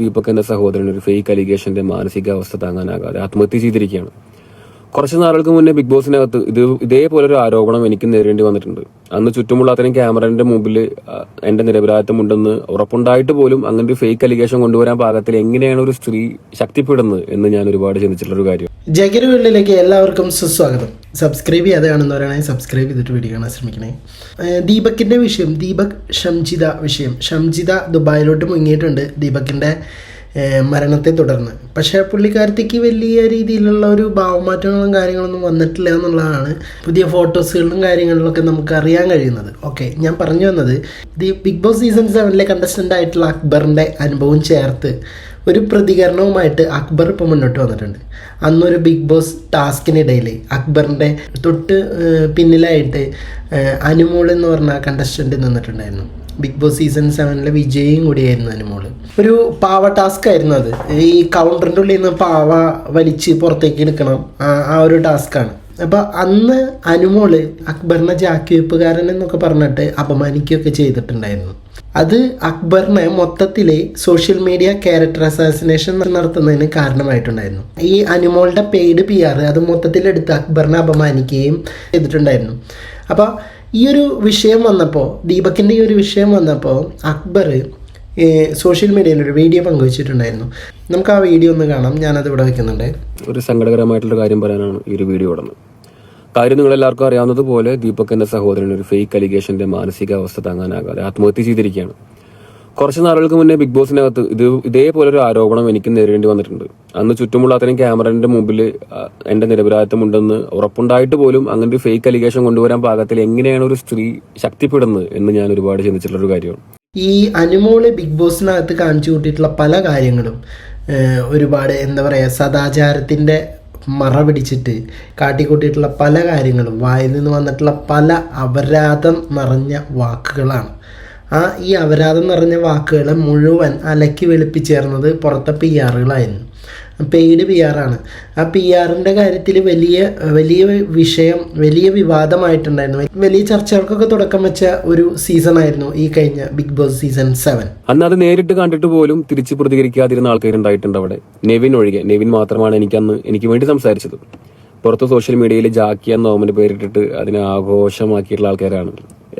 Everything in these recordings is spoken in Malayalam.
ദീപക് എന്ന സഹോദരൻ ഒരു ഫേക്ക് അലിഗേഷന്റെ മാനസികാവസ്ഥ താങ്ങാനാകാതെ ആത്മഹത്യ ചെയ്തിരിക്കുകയാണ്. കുറച്ച് നാളുകൾക്ക് മുന്നേ ബിഗ് ബോസിനകത്ത് ഇത് ഇതേപോലെ ഒരു ആരോപണം എനിക്ക് നേരിടേണ്ടി വന്നിട്ടുണ്ട്. അന്ന് ചുറ്റുമുള്ള അത്രയും ക്യാമറന്റെ മുമ്പിൽ എന്റെ നിരപരാധിത്വമുണ്ടെന്ന് ഉറപ്പുണ്ടായിട്ട് പോലും അങ്ങനെ ഒരു ഫേക്ക് അലിഗേഷൻ കൊണ്ടുവരാൻ പാകത്തിൽ എങ്ങനെയാണ് ഒരു സ്ത്രീ ശക്തിപ്പെടുന്നത് എന്ന് ഞാൻ ഒരുപാട് ചിന്തിച്ചിട്ടുള്ള ഒരു കാര്യം ജഗരുവെള്ളിലേക്ക് എല്ലാവർക്കും സുസ്വാഗതം. സബ്സ്ക്രൈബ് ചെയ്യാതെയാണെന്ന് പറയണേ സബ്സ്ക്രൈബ് ചെയ്തിട്ട് വീഡിയോ കാണാൻ ശ്രമിക്കണേ. ദീപക്കിന്റെ വിഷയം ദീപക് ഷംജിത വിഷയം. ഷംജിത ദുബായിലോട്ട് മുങ്ങിയിട്ടുണ്ട്. ദീപക്കിന്റെ ഏഹ് മരണത്തെ തുടർന്ന്. പക്ഷേ പുള്ളിക്കാരത്തേക്ക് വലിയ രീതിയിലുള്ള ഒരു ഭാവമാറ്റങ്ങളും കാര്യങ്ങളൊന്നും വന്നിട്ടില്ല എന്നുള്ളതാണ് പുതിയ ഫോട്ടോസുകളിലും കാര്യങ്ങളിലൊക്കെ നമുക്ക് അറിയാൻ കഴിയുന്നത്. ഓക്കെ ഞാൻ പറഞ്ഞു വന്നത് ദി ബിഗ് ബോസ് സീസൺ സെവനിലെ കണ്ടസ്റ്റന്റ് ആയിട്ടുള്ള അക്ബറിന്റെ അനുഭവം ചേർത്ത് ഒരു പ്രതികരണവുമായിട്ട് അക്ബർ ഇപ്പോൾ മുന്നോട്ട് വന്നിട്ടുണ്ട്. അന്നൊരു ബിഗ് ബോസ് ടാസ്കിനിടയിൽ അക്ബറിന്റെ തൊട്ട് പിന്നിലായിട്ട് അനുമോൾ എന്ന് പറഞ്ഞ കണ്ടസ്റ്റന്റ് നിന്നിട്ടുണ്ടായിരുന്നു. ബിഗ് ബോസ് സീസൺ സെവനിലെ വിജയും കൂടിയായിരുന്നു അനുമോൾ ഒരു പാവ ടാസ്ക് ആയിരുന്നു അത്. ഈ കൗണ്ടറിന്റെ ഉള്ളിൽ നിന്ന് പാവ വലിച്ച് പുറത്തേക്ക് എടുക്കണം. ആ- ഒരു ടാസ്ക്കാണ് അപ്പോൾ അന്ന് അനുമോൾ അക്ബറിനെ ജാക്കി വെപ്പുകാരൻ എന്നൊക്കെ പറഞ്ഞിട്ട് അപമാനിക്കുകയൊക്കെ ചെയ്തിട്ടുണ്ടായിരുന്നു. അത് അക്ബറിനെ മൊത്തത്തിലെ സോഷ്യൽ മീഡിയ ക്യാരക്ടർ അസാസിനേഷൻ നടത്തുന്നതിന് കാരണമായിട്ടുണ്ടായിരുന്നു. ഈ അനുമോളുടെ പെയ്ഡ് പി ആർ അത് മൊത്തത്തിലെടുത്ത് അക്ബറിനെ അപമാനിക്കുകയും ചെയ്തിട്ടുണ്ടായിരുന്നു. അപ്പോൾ ഈ ഒരു വിഷയം വന്നപ്പോൾ ദീപക്കിന്റെ ഈ ഒരു വിഷയം വന്നപ്പോൾ അക്ബർ സോഷ്യൽ മീഡിയയിൽ ഒരു വീഡിയോ പങ്കുവച്ചിട്ടുണ്ടായിരുന്നു. നമുക്ക് ആ വീഡിയോ ഒന്ന് കാണാം. ഞാനത് ഇവിടെ വെക്കുന്നുണ്ട്. ഒരു സങ്കടകരമായിട്ടുള്ള കാര്യം പറയാനാണ് ഈ ഒരു വീഡിയോ ഉടന്ന് കാര്യം നിങ്ങൾ എല്ലാവർക്കും അറിയാവുന്നതുപോലെ ദീപക് എന്ന സഹോദരൻ ഒരു ഫേക്ക് അലിഗേഷന്റെ മാനസികാവസ്ഥ താങ്ങാനാകാതെ ആത്മഹത്യ ചെയ്തിരിക്കുകയാണ്. കുറച്ച് നാളുകൾക്ക് മുന്നേ ബിഗ് ബോസിനകത്ത് ഇത് ഇതേപോലെ ഒരു ആരോപണം എനിക്ക് നേരിടേണ്ടി വന്നിട്ടുണ്ട്. അന്ന് ചുറ്റുമുള്ള അത്രയും ക്യാമറന്റെ മുമ്പിൽ എന്റെ നിരപരാധിത്വമുണ്ടെന്ന് ഉറപ്പുണ്ടായിട്ട് പോലും അങ്ങനെ ഒരു ഫേക്ക് അലിഗേഷൻ കൊണ്ടുവരാൻ പാകത്തിൽ എങ്ങനെയാണ് ഒരു സ്ത്രീ ശക്തിപ്പെടുന്നത് എന്ന് ഞാൻ ഒരുപാട് ചിന്തിച്ചിട്ടുള്ള ഒരു കാര്യമാണ്. ഈ അനുമോൾ ബിഗ് ബോസിനകത്ത് കാണിച്ചു കൂട്ടിയിട്ടുള്ള പല കാര്യങ്ങളും ഒരുപാട് എന്താ പറയുക സദാചാരത്തിന്റെ മറ പിടിച്ചിട്ട് കാട്ടിക്കൂട്ടിയിട്ടുള്ള പല കാര്യങ്ങളും വായിൽ നിന്ന് വന്നിട്ടുള്ള പല അപരാധം നിറഞ്ഞ വാക്കുകളാണ്. ആ ഈ അപരാധം നിറഞ്ഞ വാക്കുകളെ മുഴുവൻ അലക്കി വെളുപ്പിച്ചേർന്നത് പുറത്തെ പി ആറുകളായിരുന്നു പെയ്ഡ് പി ആറാണ് ആ പി ആറിന്റെ കാര്യത്തിൽ വലിയ വലിയ വിഷയം വലിയ വിവാദമായിട്ടുണ്ടായിരുന്നു. വലിയ ചർച്ചകൾക്കൊക്കെ തുടക്കം വെച്ച ഒരു സീസൺ ആയിരുന്നു ഈ കഴിഞ്ഞ ബിഗ് ബോസ് സീസൺ സെവൻ അന്ന് അത് നേരിട്ട് കണ്ടിട്ട് പോലും തിരിച്ച് പ്രതികരിക്കാതിരുന്ന ആൾക്കാരുണ്ടായിട്ടുണ്ട് അവിടെ. നെവിൻ ഒഴികെ. നെവിൻ മാത്രമാണ് എനിക്ക് അന്ന് എനിക്ക് വേണ്ടി സംസാരിച്ചത്. പുറത്ത് സോഷ്യൽ മീഡിയയിൽ ജാക്കി എന്ന ഓമന് പേരിട്ടിട്ട് അതിനെ ആഘോഷമാക്കിയിട്ടുള്ള ആൾക്കാരാണ്.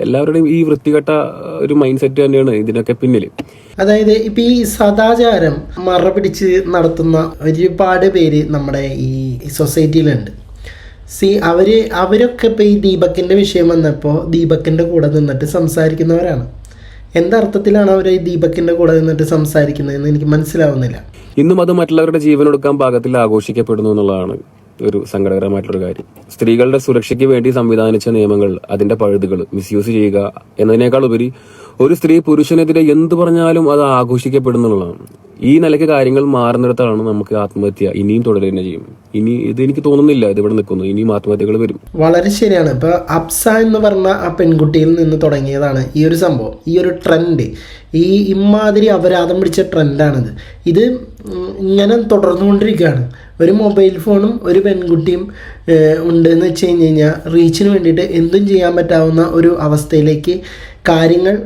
എല്ലാവരുടെയും ഈ വൃത്തികെട്ട ഒരു മൈൻഡ് സെറ്റ് തന്നെയാണ് ഇതിനൊക്കെ പിന്നിൽ. അതായത് ഇപ്പൊ ഈ സദാചാരം മറ പിടിച്ച് നടത്തുന്ന ഒരുപാട് പേര് നമ്മുടെ ഈ സൊസൈറ്റിയിലുണ്ട് സി അവർ അവരൊക്കെ ഇപ്പോൾ ഈ ദീപക്കിന്റെ വിഷയം വന്നപ്പോൾ ദീപക്കിന്റെ കൂടെ നിന്നിട്ട് സംസാരിക്കുന്നവരാണ്. എന്തർത്ഥത്തിലാണ് അവർ ഈ ദീപക്കിന്റെ കൂടെ നിന്നിട്ട് സംസാരിക്കുന്നതെന്ന് എനിക്ക് മനസ്സിലാവുന്നില്ല. ഇന്നും അത് മറ്റുള്ളവരുടെ ജീവനെടുക്കാൻ പാകത്തിൽ ആഘോഷിക്കപ്പെടുന്നു എന്നുള്ളതാണ്. ഒരു സങ്കടകരമായിട്ടുള്ള കാര്യം. സ്ത്രീകളുടെ സുരക്ഷയ്ക്ക് വേണ്ടി സംവിധാനിച്ച നിയമങ്ങൾ അതിന്റെ പഴുതുകൾ മിസ്യൂസ് ചെയ്യുക എന്നതിനേക്കാൾ ഉപരി ഒരു സ്ത്രീ പുരുഷനെതിരെ എന്തു പറഞ്ഞാലും അത് ആഘോഷിക്കപ്പെടുന്നുള്ളതാണ്. ഈ നിലയ്ക്ക് കാര്യങ്ങൾ മാറുന്നിടത്താണ് നമുക്ക് ആത്മഹത്യ ഇനിയും തുടരുക തന്നെ ചെയ്യും. ഇനി ഇത് എനിക്ക് തോന്നുന്നില്ല ഇത് ഇവിടെ നിൽക്കുന്നു. ഇനിയും ആത്മഹത്യകൾ വരും. വളരെ ശരിയാണ്. ഇപ്പൊ അപ്സ എന്ന് പറഞ്ഞ ആ പെൺകുട്ടിയിൽ നിന്ന് തുടങ്ങിയതാണ് ഈ ഒരു സംഭവം. ഈ ഒരു ട്രെൻഡ്. ഈ ഇമാതിരി അപരാധം പിടിച്ച ട്രെൻഡാണിത്. ഇത് ഇങ്ങനെ തുടർന്നുകൊണ്ടിരിക്കുകയാണ്. ഒരു മൊബൈൽ ഫോണും ഒരു പെൺകുട്ടിയും ഉണ്ടെന്ന് വെച്ച് കഴിഞ്ഞ് കഴിഞ്ഞാൽ റീച്ചിന് വേണ്ടിയിട്ട് എന്തും ചെയ്യാൻ പറ്റാവുന്ന ഒരു അവസ്ഥയിലേക്ക് കാര്യങ്ങൾ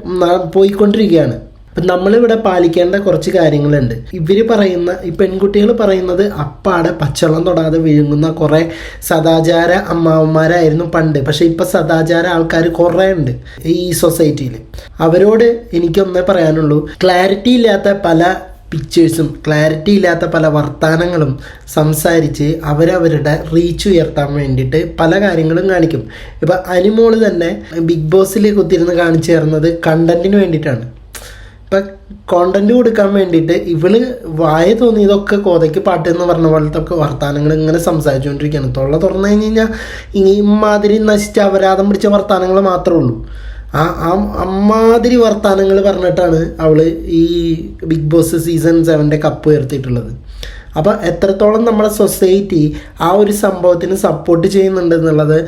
പോയിക്കൊണ്ടിരിക്കുകയാണ്. അപ്പം നമ്മളിവിടെ പാലിക്കേണ്ട കുറച്ച് കാര്യങ്ങളുണ്ട്. ഇവർ പറയുന്ന ഈ പെൺകുട്ടികൾ പറയുന്നത് അപ്പാടെ പച്ചവെള്ളം തൊടാതെ വിഴുങ്ങുന്ന കുറേ സദാചാര അമ്മാവന്മാരായിരുന്നു പണ്ട്. പക്ഷേ ഇപ്പം സദാചാര ആൾക്കാർ കുറേ ഉണ്ട് ഈ സൊസൈറ്റിയിൽ. അവരോട് എനിക്കൊന്നേ പറയാനുള്ളൂ ക്ലാരിറ്റി ഇല്ലാത്ത പല പിക്ചേഴ്സും ക്ലാരിറ്റി ഇല്ലാത്ത പല വർത്തമാനങ്ങളും സംസാരിച്ച് അവരവരുടെ റീച്ച് ഉയർത്താൻ വേണ്ടിയിട്ട് പല കാര്യങ്ങളും കാണിക്കും. ഇപ്പം അനുമോൾ തന്നെ ബിഗ് ബോസിൽ കുത്തിരുന്ന് കാണിച്ചു തരുന്നത് കണ്ടന്റിന് വേണ്ടിയിട്ടാണ്. ഇപ്പം കോണ്ടന്റ് കൊടുക്കാൻ വേണ്ടിയിട്ട് ഇവൾ വായ തോന്നിയതൊക്കെ കോതയ്ക്ക് പാട്ട് എന്ന് പറഞ്ഞ പോലത്തെ ഒക്കെ വർത്തമാനങ്ങൾ ഇങ്ങനെ സംസാരിച്ചുകൊണ്ടിരിക്കുകയാണ് തൊള്ള തുറന്നു കഴിഞ്ഞ് കഴിഞ്ഞാൽ ഈ ഇമാതിരി നശിച്ച അപരാധം പിടിച്ച വർത്തമാനങ്ങൾ മാത്രമേ ഉള്ളൂ. ആ ആ അമ്മാതിരി വർത്തമാനങ്ങൾ പറഞ്ഞിട്ടാണ് അവൾ ഈ ബിഗ് ബോസ് സീസൺ സെവന്റെ കപ്പ് ഉയർത്തിയിട്ടുള്ളത്. അപ്പോൾ എത്രത്തോളം നമ്മുടെ സൊസൈറ്റി ആ ഒരു സംഭവത്തിന് സപ്പോർട്ട് ചെയ്യുന്നുണ്ട് എന്നുള്ളത്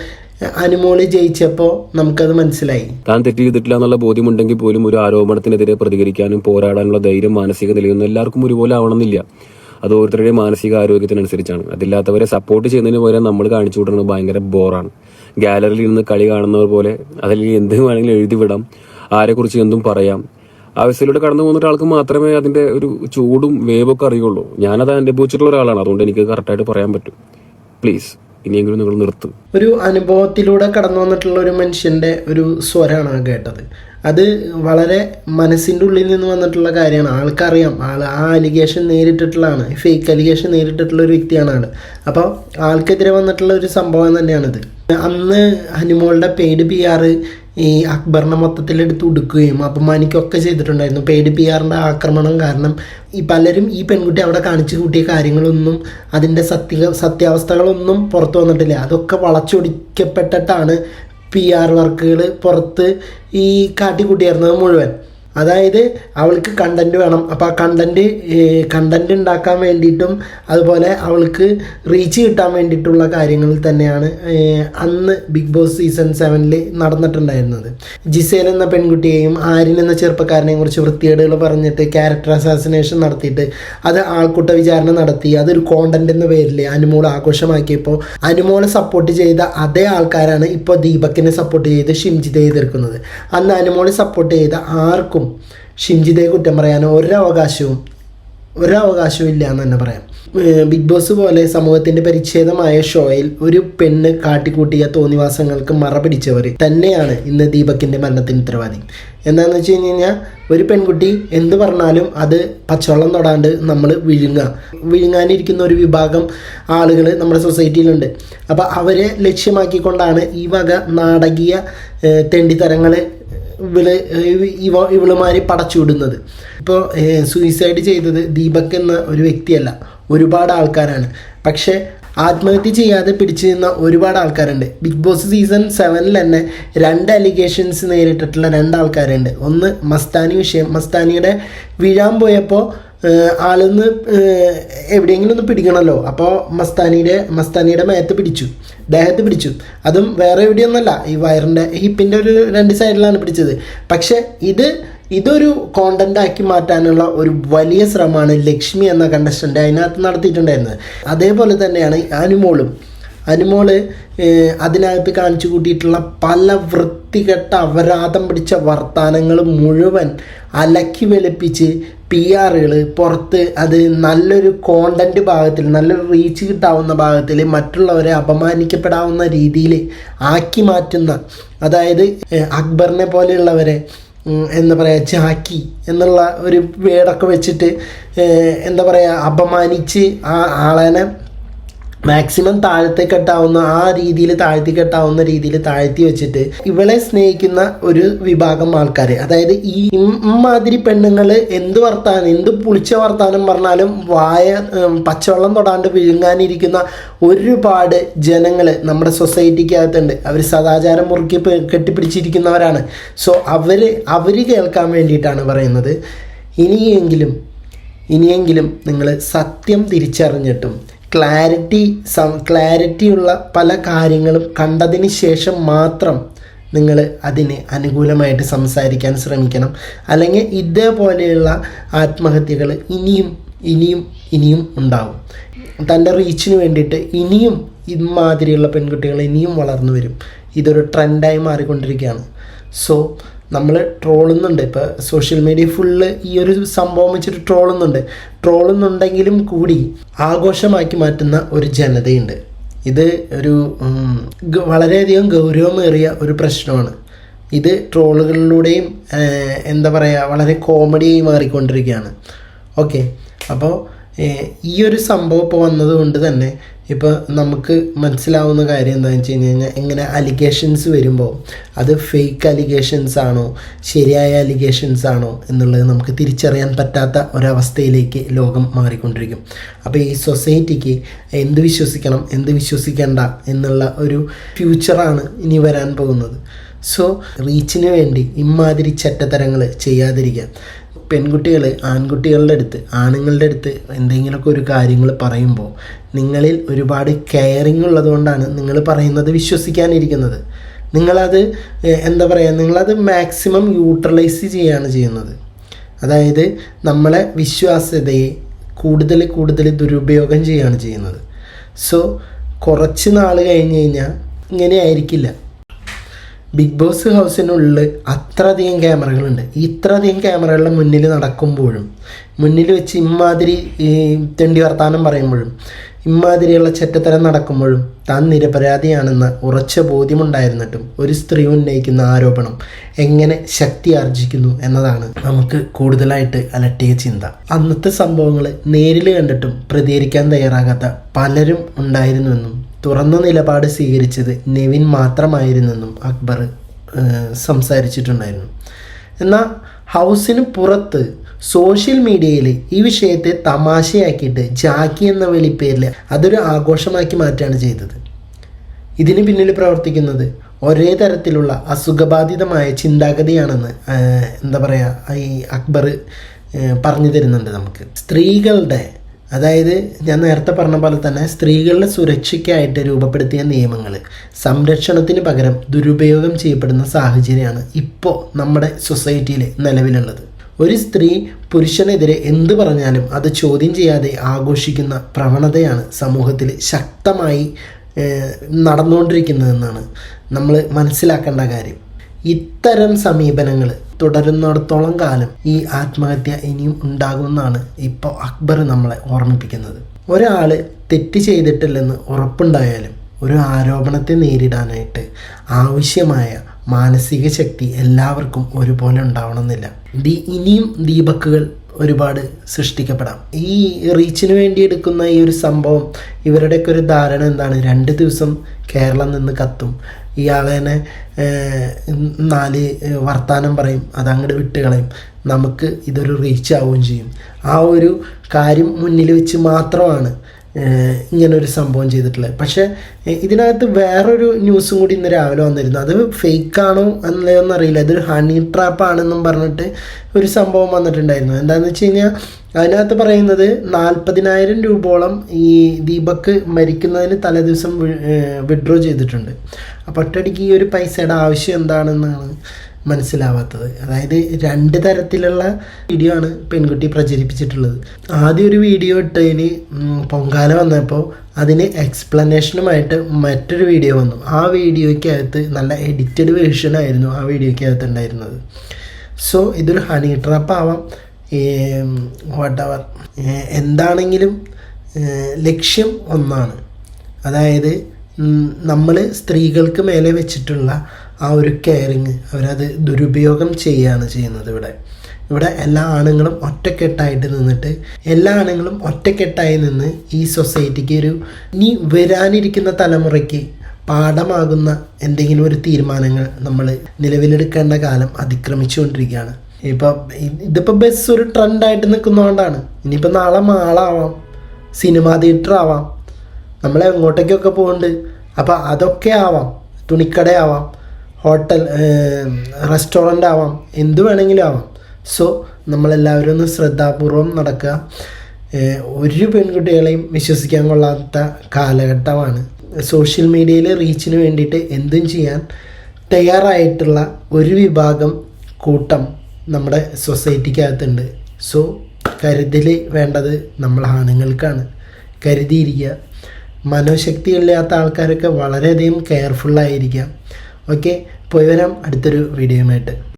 അനുമോളി ജയിച്ചപ്പോ നമുക്കത് മനസ്സിലായി. താൻ തെറ്റ് ചെയ്തിട്ടില്ല എന്നുള്ള ബോധ്യമുണ്ടെങ്കിൽ പോലും ഒരു ആരോപണത്തിനെതിരെ പ്രതികരിക്കാനും പോരാടാനുള്ള ധൈര്യം മാനസിക നിലയൊന്നും എല്ലാവർക്കും ഒരുപോലെ ആവണമെന്നില്ല. അത് ഓരോരുത്തരുടെയും മാനസിക ആരോഗ്യത്തിനനുസരിച്ചാണ്. അതില്ലാത്തവരെ സപ്പോർട്ട് ചെയ്യുന്നതിന് പകരം നമ്മൾ കാണിച്ചു വിടുന്നത് ഭയങ്കര ബോറാണ് ഗാലറിയിൽ നിന്ന് കളി കാണുന്നവർ പോലെ അതിൽ എന്ത് വേണമെങ്കിലും എഴുതി വിടാം. ആരെക്കുറിച്ച് എന്തും പറയാം. ആവശ്യത്തിലൂടെ കടന്നു പോകുന്ന ഒരാൾക്ക് മാത്രമേ അതിന്റെ ഒരു ചൂടും വേവൊക്കെ അറിയുള്ളൂ. ഞാനത് അനുഭവിച്ചിട്ടുള്ള ഒരാളാണ്. അതുകൊണ്ട് എനിക്ക് കറക്റ്റായിട്ട് പറയാൻ പറ്റും. പ്ലീസ് ഇനിയെങ്കിലും നിങ്ങൾ നിർത്തും. ഒരു അനുഭവത്തിലൂടെ കടന്നു വന്നിട്ടുള്ള ഒരു മനുഷ്യന്റെ ഒരു സ്വരമാണ് ആ കേട്ടത്. അത് വളരെ മനസ്സിന്റെ ഉള്ളിൽ നിന്ന് വന്നിട്ടുള്ള കാര്യമാണ്. ആൾക്കറിയാം. ആൾ ആ അലിഗേഷൻ നേരിട്ടിട്ടുള്ളതാണ്. ഫേക്ക് അലിഗേഷൻ നേരിട്ടിട്ടുള്ള ഒരു വ്യക്തിയാണ് ആൾ അപ്പോൾ ആൾക്കെതിരെ വന്നിട്ടുള്ള ഒരു സംഭവം തന്നെയാണിത്. അന്ന് ഹനിമോളുടെ പെയ്ഡ് പി ആർ ഈ അക്ബറിനെ മൊത്തത്തിൽ എടുത്ത് ഉടുക്കുകയും അപമാനിക്കുകയൊക്കെ ചെയ്തിട്ടുണ്ടായിരുന്നു. പേടി പി ആറിന്റെ ആക്രമണം കാരണം ഈ പലരും ഈ പെൺകുട്ടി അവിടെ കാണിച്ചു കൂട്ടിയ കാര്യങ്ങളൊന്നും അതിന്റെ സത്യ സത്യാവസ്ഥകളൊന്നും പുറത്തു വന്നിട്ടില്ല. അതൊക്കെ വളച്ചൊടിക്കപ്പെട്ടിട്ടാണ് പി ആർ വർക്കുകൾ പുറത്ത് ഈ കാട്ടിക്കൂട്ടിയായിരുന്നത് മുഴുവൻ. അതായത് അവൾക്ക് കണ്ടന്റ് വേണം. അപ്പോൾ ആ കണ്ടന്റ് കണ്ടന്റ് ഉണ്ടാക്കാൻ വേണ്ടിയിട്ടും അതുപോലെ അവൾക്ക് റീച്ച് കിട്ടാൻ വേണ്ടിയിട്ടുള്ള കാര്യങ്ങളിൽ തന്നെയാണ് അന്ന് ബിഗ് ബോസ് സീസൺ സെവനിൽ നടന്നിട്ടുണ്ടായിരുന്നത്. ജിസേൽ എന്ന പെൺകുട്ടിയെയും ആര്യൻ എന്ന ചെറുപ്പക്കാരനെയും കുറിച്ച് വൃത്തികേടുകൾ പറഞ്ഞിട്ട് ക്യാരക്ടർ അസാസിനേഷൻ നടത്തിയിട്ട് അത് ആൾക്കൂട്ട വിചാരണ നടത്തി. അതൊരു കോണ്ടന്റ് എന്ന പേരിൽ അനുമോൾ ആഘോഷമാക്കിയപ്പോൾ അനുമോളെ സപ്പോർട്ട് ചെയ്ത അതേ ആൾക്കാരാണ് ഇപ്പോൾ ദീപക്കിനെ സപ്പോർട്ട് ചെയ്ത് ഷിംജിതയെ എതിർക്കുന്നത്. അന്ന് അനുമോളെ സപ്പോർട്ട് ചെയ്ത ആർക്കും ഷിംജിതയെ കുറ്റം പറയാനോ ഒരവകാശവും ഒരവകാശവും ഇല്ല എന്ന് തന്നെ പറയാം. ബിഗ് ബോസ് പോലെ സമൂഹത്തിന്റെ പരിച്ഛേദമായ ഷോയിൽ ഒരു പെണ്ണ് കാട്ടിക്കൂട്ടിയ തോന്നിവാസങ്ങൾക്ക് മറ പിടിച്ചവർ തന്നെയാണ് ഇന്ന് ദീപക്കിന്റെ മരണത്തിന് ഉത്തരവാദി. എന്താണെന്ന് വെച്ച് കഴിഞ്ഞ് കഴിഞ്ഞാൽ ഒരു പെൺകുട്ടി എന്ത് പറഞ്ഞാലും അത് പച്ചവെള്ളം തൊടാണ്ട് നമ്മൾ വിഴുങ്ങുക വിഴുങ്ങാനിരിക്കുന്ന ഒരു വിഭാഗം ആളുകൾ നമ്മുടെ സൊസൈറ്റിയിലുണ്ട്. അപ്പോൾ അവരെ ലക്ഷ്യമാക്കിക്കൊണ്ടാണ് ഈ വക നാടകീയ തെണ്ടിത്തരങ്ങൾ ഇവൾ ഇവ ഇവളുമാര് പടച്ചുവിടുന്നത് ഇപ്പോൾ സൂയിസൈഡ് ചെയ്തത് ദീപക് എന്ന ഒരു വ്യക്തിയല്ല. ഒരുപാട് ആൾക്കാരാണ്. പക്ഷേ ആത്മഹത്യ ചെയ്യാതെ പിടിച്ചു നിന്ന ഒരുപാട് ആൾക്കാരുണ്ട്. ബിഗ് ബോസ് സീസൺ സെവനിൽ തന്നെ രണ്ട് അലിഗേഷൻസ് നേരിട്ടിട്ടുള്ള രണ്ട് ആൾക്കാരുണ്ട്. ഒന്ന് മസ്താനി വിഷയം. മസ്താനിയുടെ വീഴാൻ പോയപ്പോൾ ആളൊന്ന് എവിടെയെങ്കിലും ഒന്ന് പിടിക്കണമല്ലോ അപ്പോൾ മസ്താനിയുടെ മസ്താനിയുടെ മേത്ത് പിടിച്ചു. ദേഹത്ത് പിടിച്ചു. അതും വേറെ എവിടെയൊന്നുമല്ല ഈ വയറിന്റെ ഹിപ്പിന്റെ ഒരു രണ്ട് സൈഡിലാണ് പിടിച്ചത്. പക്ഷേ ഇത് ഇതൊരു കോണ്ടന്റ് ആക്കി മാറ്റാനുള്ള ഒരു വലിയ ശ്രമമാണ് ലക്ഷ്മി എന്ന കണ്ടസ്റ്റന്റ് അതിനകത്ത് നടത്തിയിട്ടുണ്ടായിരുന്നത്. അതേപോലെ തന്നെയാണ് അനുമോളും. അനുമോൾ അതിനകത്ത് കാണിച്ചു കൂട്ടിയിട്ടുള്ള പല വൃത്തികെട്ട അപരാധം പിടിച്ച വർത്തമാനങ്ങൾ മുഴുവൻ അലക്കി വെളുപ്പിച്ച് പി ആറുകൾ പുറത്ത് അത് നല്ലൊരു കോണ്ടന്റ് ഭാഗത്തിൽ നല്ലൊരു റീച്ച് കിട്ടാവുന്ന ഭാഗത്തിൽ മറ്റുള്ളവരെ അപമാനിക്കപ്പെടാവുന്ന രീതിയിൽ ആക്കി മാറ്റുന്ന അതായത് അക്ബറിനെ പോലെയുള്ളവരെ എന്താ പറയുക ചാക്കി എന്നുള്ള ഒരു വേടൊക്കെ വെച്ചിട്ട് എന്താ പറയുക അപമാനിച്ച് ആ ആളനെ മാക്സിമം താഴത്തെ കെട്ടാവുന്ന ആ രീതിയിൽ താഴ്ത്തി കെട്ടാവുന്ന രീതിയിൽ താഴ്ത്തി വെച്ചിട്ട് ഇവളെ സ്നേഹിക്കുന്ന ഒരു വിഭാഗം ആൾക്കാർ അതായത് ഈ ഇമാതിരി പെണ്ണുങ്ങൾ എന്ത് വർത്താനം എന്ത് പുളിച്ച വർത്താനം പറഞ്ഞാലും വായ പച്ചവെള്ളം തൊടാണ്ട് വിഴുങ്ങാനിരിക്കുന്ന ഒരുപാട് ജനങ്ങൾ നമ്മുടെ സൊസൈറ്റിക്കകത്തുണ്ട്. അവർ സദാചാരം മുറുക്കി കെട്ടിപ്പിടിച്ചിരിക്കുന്നവരാണ്. സോ അവർ അവർ കേൾക്കാൻ വേണ്ടിയിട്ടാണ് പറയുന്നത്. ഇനിയെങ്കിലും ഇനിയെങ്കിലും നിങ്ങൾ സത്യം തിരിച്ചറിഞ്ഞിട്ടും ക്ലാരിറ്റി സം ക്ലാരിറ്റിയുള്ള പല കാര്യങ്ങളും കണ്ടതിന് ശേഷം മാത്രം നിങ്ങൾ അതിന് അനുകൂലമായിട്ട് സംസാരിക്കാൻ ശ്രമിക്കണം. അല്ലെങ്കിൽ ഇതേപോലെയുള്ള ആത്മഹത്യകൾ ഇനിയും ഇനിയും ഇനിയും ഉണ്ടാവും. തന്റെ റീച്ചിന് വേണ്ടിയിട്ട് ഇനിയും ഇമാതിരിയുള്ള പെൺകുട്ടികൾ ഇനിയും വളർന്നു വരും. ഇതൊരു ട്രെൻഡായി മാറിക്കൊണ്ടിരിക്കുകയാണ്. സോ നമ്മൾ ട്രോളുന്നുണ്ട്. ഇപ്പോൾ സോഷ്യൽ മീഡിയ ഫുള്ള് ഈ ഒരു സംഭവം വെച്ചിട്ട് ട്രോളുന്നുണ്ട്. ട്രോളുന്നുണ്ടെങ്കിലും കൂടി ആഘോഷമാക്കി മാറ്റുന്ന ഒരു ജനതയുണ്ട്. ഇത് ഒരു വളരെയധികം ഗൗരവമേറിയ ഒരു പ്രശ്നമാണ്. ഇത് ട്രോളുകളിലൂടെയും എന്താ പറയുക വളരെ കോമഡിയായി മാറിക്കൊണ്ടിരിക്കുകയാണ്. ഓക്കെ. അപ്പോൾ ഈ ഒരു സംഭവം ഇപ്പോൾ വന്നതുകൊണ്ട് തന്നെ ഇപ്പോൾ നമുക്ക് മനസ്സിലാവുന്ന കാര്യം എന്താണെന്ന് വെച്ച് കഴിഞ്ഞ് കഴിഞ്ഞാൽ ഇങ്ങനെ അലിഗേഷൻസ് വരുമ്പോൾ അത് ഫേക്ക് അലിഗേഷൻസ് ആണോ ശരിയായ അലിഗേഷൻസ് ആണോ എന്നുള്ളത് നമുക്ക് തിരിച്ചറിയാൻ പറ്റാത്ത ഒരവസ്ഥയിലേക്ക് ലോകം മാറിക്കൊണ്ടിരിക്കും. അപ്പോൾ ഈ സൊസൈറ്റിക്ക് എന്ത് വിശ്വസിക്കണം എന്ത് വിശ്വസിക്കേണ്ട എന്നുള്ള ഒരു ഫ്യൂച്ചറാണ് ഇനി വരാൻ പോകുന്നത്. സോ റീച്ചിന് വേണ്ടി ഇമാതിരി ചട്ടത്തരങ്ങൾ ചെയ്യാതിരിക്കുക. പെൺകുട്ടികൾ ആൺകുട്ടികളുടെ അടുത്ത് ആണുങ്ങളുടെ അടുത്ത് എന്തെങ്കിലുമൊക്കെ ഒരു കാര്യങ്ങൾ പറയുമ്പോൾ നിങ്ങളിൽ ഒരുപാട് കെയറിങ് ഉള്ളതുകൊണ്ടാണ് നിങ്ങൾ പറയുന്നത് വിശ്വസിക്കാനിരിക്കുന്നത്. നിങ്ങളത് എന്താ പറയുക നിങ്ങളത് മാക്സിമം യൂട്ടിലൈസ് ചെയ്യുകയാണ് ചെയ്യുന്നത്. അതായത് നമ്മളെ വിശ്വാസ്യതയെ കൂടുതൽ കൂടുതൽ ദുരുപയോഗം ചെയ്യുകയാണ് ചെയ്യുന്നത്. സോ കുറച്ച് നാൾ കഴിഞ്ഞ് കഴിഞ്ഞാൽ ഇങ്ങനെ ആയിരിക്കില്ല. ബിഗ് ബോസ് ഹൗസിനുള്ളിൽ അത്രയധികം ക്യാമറകളുണ്ട്. ഇത്രയധികം ക്യാമറകളുടെ മുന്നിൽ നടക്കുമ്പോഴും മുന്നിൽ വെച്ച് ഇമ്മാതിരി ഈ തെണ്ടി വർത്താനം പറയുമ്പോഴും ഇമ്മാതിരിയുള്ള ചെറ്റത്തരം നടക്കുമ്പോഴും താൻ നിരപരാധിയാണെന്ന ഉറച്ച ബോധ്യമുണ്ടായിരുന്നിട്ടും ഒരു സ്ത്രീ ഉന്നയിക്കുന്ന ആരോപണം എങ്ങനെ ശക്തി ആർജിക്കുന്നു എന്നതാണ് നമുക്ക് കൂടുതലായിട്ട് അലട്ടിയ ചിന്ത. അന്നത്തെ സംഭവങ്ങൾ നേരിൽ കണ്ടിട്ടും പ്രതികരിക്കാൻ തയ്യാറാകാത്ത പലരും ഉണ്ടായിരുന്നുവെന്നും തുറന്ന നിലപാട് സ്വീകരിച്ചത് നെവിൻ മാത്രമായിരുന്നെന്നും അക്ബർ സംസാരിച്ചിട്ടുണ്ടായിരുന്നു. എന്നാൽ ഹൗസിന് പുറത്ത് സോഷ്യൽ മീഡിയയിൽ ഈ വിഷയത്തെ തമാശയാക്കിയിട്ട് ജാക്കി എന്ന വിളിപ്പേരിൽ അതൊരു ആഘോഷമാക്കി മാറ്റുകയാണ് ചെയ്തത്. ഇതിന് പിന്നിൽ പ്രവർത്തിക്കുന്നത് ഒരേ തരത്തിലുള്ള അസുഖബാധിതമായ ചിന്താഗതിയാണെന്ന് എന്താ പറയുക ഈ അക്ബർ പറഞ്ഞു തരുന്നുണ്ട് നമുക്ക്. സ്ത്രീകളുടെ അതായത് ഞാൻ നേരത്തെ പറഞ്ഞ പോലെ തന്നെ സ്ത്രീകളുടെ സുരക്ഷയ്ക്കായിട്ട് രൂപപ്പെടുത്തിയ നിയമങ്ങൾ സംരക്ഷണത്തിന് പകരം ദുരുപയോഗം ചെയ്യപ്പെടുന്ന സാഹചര്യമാണ് ഇപ്പോൾ നമ്മുടെ സൊസൈറ്റിയിൽ നിലവിലുള്ളത്. ഒരു സ്ത്രീ പുരുഷനെതിരെ എന്ത് പറഞ്ഞാലും അത് ചോദ്യം ചെയ്യാതെ ആഘോഷിക്കുന്ന പ്രവണതയാണ് സമൂഹത്തിൽ ശക്തമായി നടന്നുകൊണ്ടിരിക്കുന്നതെന്നാണ് നമ്മൾ മനസ്സിലാക്കേണ്ട കാര്യം. ഇത്തരം സമീപനങ്ങൾ തുടരുന്നിടത്തോളം കാലം ഈ ആത്മഹത്യ ഇനിയും ഉണ്ടാകുമെന്നാണ് ഇപ്പോൾ അക്ബർ നമ്മളെ ഓർമ്മിപ്പിക്കുന്നത്. ഒരാൾ തെറ്റ് ചെയ്തിട്ടില്ലെന്ന് ഉറപ്പുണ്ടായാലും ഒരു ആരോപണത്തെ നേരിടാനായിട്ട് ആവശ്യമായ മാനസിക ശക്തി എല്ലാവർക്കും ഒരുപോലെ ഉണ്ടാവണമെന്നില്ല. ദീ ഇനിയും ദീപക്കുകൾ ഒരുപാട് സൃഷ്ടിക്കപ്പെടാം. ഈ റീച്ചിന് വേണ്ടി എടുക്കുന്ന ഈ ഒരു സംഭവം ഇവരുടെയൊക്കെ ഒരു ധാരണ എന്താണ്? രണ്ട് ദിവസം കേരളം നിന്ന് കത്തും. ഇയാളെ തന്നെ നാല് വർത്താനം പറയും. അതങ്ങോട്ട് വിട്ട് കളയും നമുക്ക് ഇതൊരു റീച്ച് ആവുകയും ചെയ്യും. ആ ഒരു കാര്യം മുന്നിൽ വെച്ച് മാത്രമാണ് ഇങ്ങനൊരു സംഭവം ചെയ്തിട്ടുള്ളത്. പക്ഷേ ഇതിനകത്ത് വേറൊരു ന്യൂസും കൂടി ഇന്ന് രാവിലെ വന്നിരുന്നു. അത് ഫേക്ക് ആണോ എന്നൊന്നും അറിയില്ല. ഇതൊരു ഹണി ട്രാപ്പ് ആണെന്നും പറഞ്ഞിട്ട് ഒരു സംഭവം വന്നിട്ടുണ്ടായിരുന്നു. എന്താണെന്ന് വെച്ച് കഴിഞ്ഞാൽ അതിനകത്ത് പറയുന്നത് നാൽപ്പതിനായിരം രൂപയോളം ഈ ദീപക് മരിക്കുന്നതിന് തലേ ദിവസം വിഡ്രോ ചെയ്തിട്ടുണ്ട്. അപ്പോൾ ഒറ്റയടിക്ക് ഈ ഒരു പൈസയുടെ ആവശ്യം എന്താണെന്നാണ് മനസ്സിലാവാത്തത്. അതായത് രണ്ട് തരത്തിലുള്ള വീഡിയോ ആണ് പെൺകുട്ടി പ്രചരിപ്പിച്ചിട്ടുള്ളത്. ആദ്യം ഒരു വീഡിയോ ഇട്ടതിന് പൊങ്കാല വന്നപ്പോൾ അതിന് എക്സ്പ്ലനേഷനുമായിട്ട് മറ്റൊരു വീഡിയോ വന്നു. ആ വീഡിയോയ്ക്കകത്ത് നല്ല എഡിറ്റഡ് വേർഷൻ ആയിരുന്നു ആ വീഡിയോയ്ക്കകത്ത് ഉണ്ടായിരുന്നത്. സോ ഇതൊരു ഹണി ട്രാപ്പ് ആവാം. വാട്ടവർ എന്താണെങ്കിലും ലക്ഷ്യം ഒന്നാണ്. അതായത് നമ്മൾ സ്ത്രീകൾക്ക് മേലെ വെച്ചിട്ടുള്ള ആ ഒരു കെയറിങ് അവരത് ദുരുപയോഗം ചെയ്യുകയാണ് ചെയ്യുന്നത് ഇവിടെ. ഇവിടെ എല്ലാ ആണുങ്ങളും ഒറ്റക്കെട്ടായിട്ട് നിന്നിട്ട് എല്ലാ ആണുങ്ങളും ഒറ്റക്കെട്ടായി നിന്ന് ഈ സൊസൈറ്റിക്ക് ഒരു ഇനി വരാനിരിക്കുന്ന തലമുറയ്ക്ക് പാഠമാകുന്ന എന്തെങ്കിലും ഒരു തീരുമാനങ്ങൾ നമ്മൾ നിലവിലെടുക്കേണ്ട കാലം അതിക്രമിച്ചുകൊണ്ടിരിക്കുകയാണ്. ഇപ്പം ഇതിപ്പോൾ ബസ് ഒരു ട്രെൻഡായിട്ട് നിൽക്കുന്നതുകൊണ്ടാണ് ഇനിയിപ്പോൾ നാളെ മാളാവാം സിനിമാ തിയേറ്റർ ആവാം നമ്മൾ എങ്ങോട്ടേക്കൊക്കെ പോകുന്നുണ്ട് അപ്പോൾ അതൊക്കെ ആവാം തുണിക്കടയാവാം ഹോട്ടൽ റെസ്റ്റോറന്റ് ആവാം എന്ത് വേണമെങ്കിലും ആവാം. സോ നമ്മളെല്ലാവരും ഒന്ന് ശ്രദ്ധാപൂർവം നടക്കുക. ഒരു പെൺകുട്ടികളെയും വിശ്വസിക്കാൻ കൊള്ളാത്ത കാലഘട്ടമാണ്. സോഷ്യൽ മീഡിയയിൽ റീച്ചിന് വേണ്ടിയിട്ട് എന്തും ചെയ്യാൻ തയ്യാറായിട്ടുള്ള ഒരു വിഭാഗം കൂട്ടം നമ്മുടെ സൊസൈറ്റിക്കകത്തുണ്ട്. സോ കരുതൽ വേണ്ടത് നമ്മൾ ആണുങ്ങൾക്കാണ്. കരുതിയിരിക്കുക. മനോശക്തി ഇല്ലാത്ത ആൾക്കാരൊക്കെ വളരെയധികം കെയർഫുള്ളായിരിക്കാം ഓക്കെ? പോയി വരാം. അടുത്തൊരു വീഡിയോയുമായിട്ട്